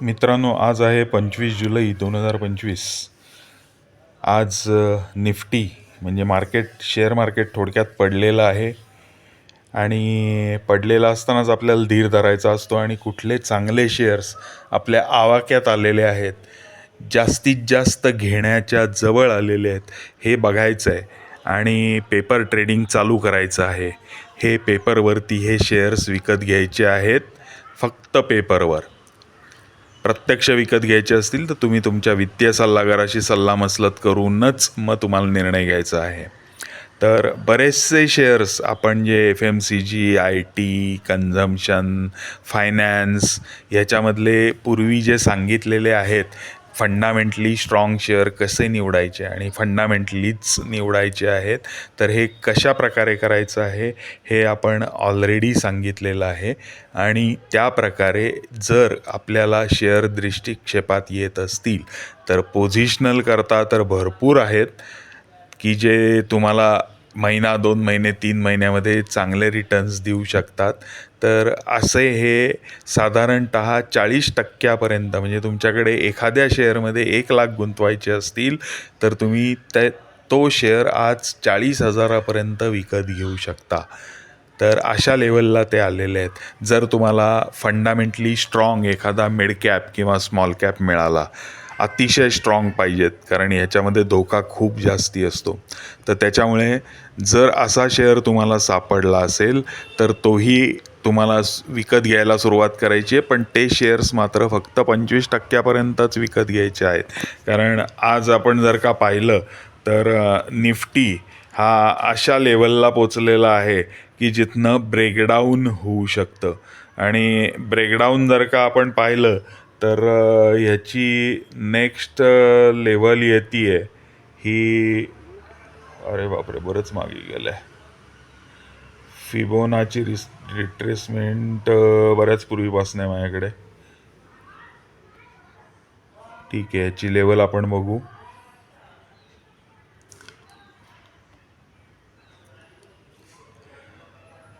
मित्रांनो आज आहे पंचवीस जुलै दोन हजार पंचवीस. आज निफ्टी म्हणजे मार्केट शेअर मार्केट थोडक्यात पडलेलं आहे. आणि पडलेला असतानाच आपल्याला धीर धरायचा असतो आणि कुठले चांगले शेअर्स आपल्या आवाक्यात आलेले आहेत. जास्तीत जास्त घेण्याच्या जवळ आलेले आहेत. हे बघायचं आहे आणि पेपर ट्रेडिंग चालू करायचं आहे. हे पेपरवरती हे शेअर्स विकत घ्यायचे आहेत. फक्त पेपरवर. प्रत्यक्ष विकत घ्यायचे असतील तर तुम्ही तुमच्या वित्तीय सल्लागाराशी सल्लामसलत करूनच मग तुम्हाला निर्णय घ्यायचा आहे. तर बरेचसे शेअर्स आपण जे F M C G I T consumption finance ह्याच्यामधले पूर्वी जे सांगितलेले आहेत फंडामेंटली स्ट्रॉंग शेअर कसे निवडायचे आणि फंडामेंटलीच निवडायचे आहेत तर हे कशा प्रकारे करायचं आहे हे आपण ऑलरेडी सांगितलेलं आहे. आणि त्या प्रकारे जर आपल्याला शेअर दृष्टिक्षेपात येत असतील तर पोझिशनल करता तर भरपूर आहेत की जे तुम्हाला महिना दोन महिने तीन महिन्यामध्ये चांगले रिटर्न्स देऊ शकतात. तर असे हे साधारणत चाळीस टक्क्यापर्यंत म्हणजे तुमच्याकडे एखाद्या शेअरमध्ये एक लाख गुंतवायचे असतील तर तुम्ही ते तो शेअर आज चाळीस हजारापर्यंत विकत घेऊ शकता. तर अशा लेवलला ते आलेले आहेत. जर तुम्हाला फंडामेंटली स्ट्रॉंग एखादा मिड कॅप किंवा स्मॉल कॅप मिळाला अतिशय स्ट्रॉंग पाहिजेत कारण ह्याच्यामध्ये धोका खूप जास्ती असतो. तर त्याच्यामुळे जर असा शेअर तुम्हाला सापडला असेल तर तोही तुम्हाला विकत घ्यायला सुरुवात करायची आहे पण ते शेअर्स मात्र फक्त पंचवीस टक्क्यापर्यंतच विकत घ्यायचे आहेत. कारण आज आपण जर का पाहिलं तर निफ्टी हा अशा लेवलला पोचलेला आहे की जिथनं ब्रेकडाऊन होऊ शकतं. आणि ब्रेकडाऊन जर का आपण पाहिलं तर ह्याची नेक्स्ट लेवल येते आहे ही अरे बापरे बरंच मागे गेलं आहे फिबोनाची रिस रिट्रेसमेंट बऱ्याच पूर्वीपासून आहे माझ्याकडे. ठीक आहे याची लेवल आपण बघू.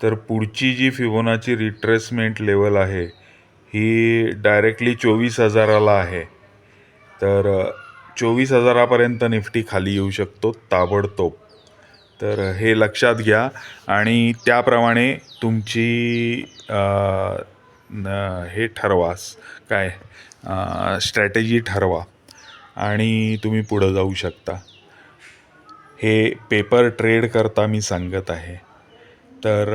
तर पुढची जी फिबोनाची रिट्रेसमेंट लेवल आहे ही डायरेक्टली चोवीस हजाराला आहे. तर चोवीस हजारापर्यंत निफ्टी खाली येऊ शकतो ताबडतोब. तर हे लक्षात घ्या. आणि त्याप्रमाणे तुमची हे ठरवा. काय? स्ट्रॅटेजी ठरवा. आणि तुम्ही पुढं जाऊ शकता. हे पेपर ट्रेड करता मी सांगत आहे. तर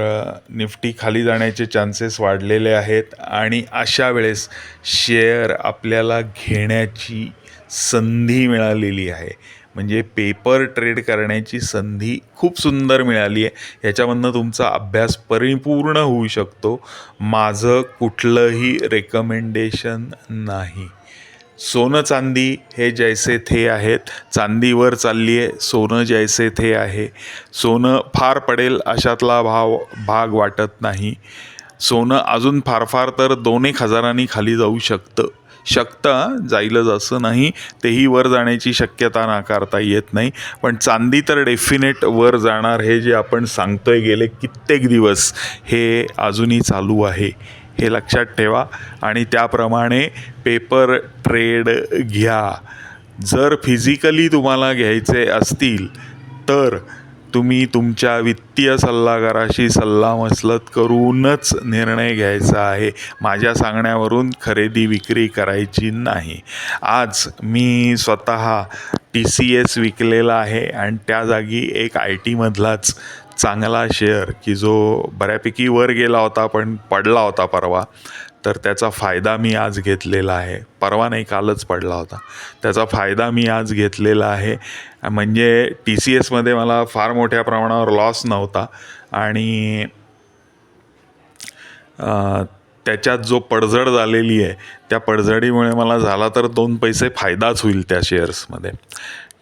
निफ्टी खाली जाण्याचे चान्सेस वाढलेले आहेत. आणि अशा वेळेस शेअर आपल्याला घेण्याची संधी मिळालेली आहे. म्हणजे पेपर ट्रेड करण्याची संधी खूप सुंदर मिळाली आहे. ह्याच्यामधनं तुमचा अभ्यास परिपूर्ण होऊ शकतो. माझं कुठलंही रेकमेंडेशन नाही. सोनं चांदी हे जैसे थे आहेत. चांदीवर चालली आहे सोनं जैसे थे आहे. सोनं फार पडेल अशातला भाव भाग वाटत नाही. सोनं अजून फार फार तर दोन एक हजारांनी खाली जाऊ शकतं. शकतं. जाईलच असं नाही. तेही वर जाण्याची शक्यता नाकारता येत नाही. पण चांदी तर डेफिनेट वर जाणार हे जे आपण सांगतोय गेले कित्येक दिवस हे अजूनही चालू आहे. हे लक्षात ठेवा. आणि त्याप्रमाणे पेपर ट्रेड घ्या. जर फिजिकली तुम्हाला घ्यायचे असतील तर तुम्ही तुमच्या वित्तीय सल्लागाराशी सल्लामसलत करूनच निर्णय घ्यायचा आहे. माझ्या सांगण्यावरून खरेदी विक्री करायची नाही. आज मी स्वतः टी सी एस विकलेला आहे आणि त्या जागी एक आय टीमधलाच चांगला शेअर की जो बऱ्यापैकी वर गेला होता पण पडला होता परवा. तर त्याचा फायदा मी आज घेतलेला आहे. परवा नाही कालच पडला होता. त्याचा फायदा मी आज घेतलेला आहे. म्हणजे टी सी एसमध्ये मला फार मोठ्या प्रमाणावर लॉस नव्हता. आणि त्याच्यात जो पडझड झालेली आहे त्या पडझडीमुळे मला झाला तर दोन पैसे फायदाच होईल त्या शेअर्समध्ये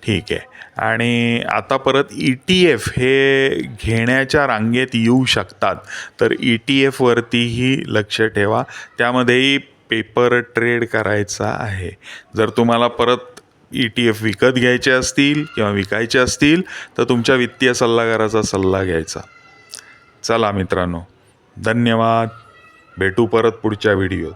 ठीक आहे. आणि आता परत ई टी एफ हे घेण्याच्या रांगेत येऊ शकतात. तर ई टी एफवरतीही लक्ष ठेवा. त्यामध्येही पेपर ट्रेड करायचा आहे. जर तुम्हाला परत ई टी एफ विकत घ्यायचे असतील किंवा विकायचे असतील तर तुमच्या वित्तीय सल्लागाराचा सल्ला घ्यायचा. चला मित्रांनो धन्यवाद. भेटू परत पुढच्या व्हिडिओत.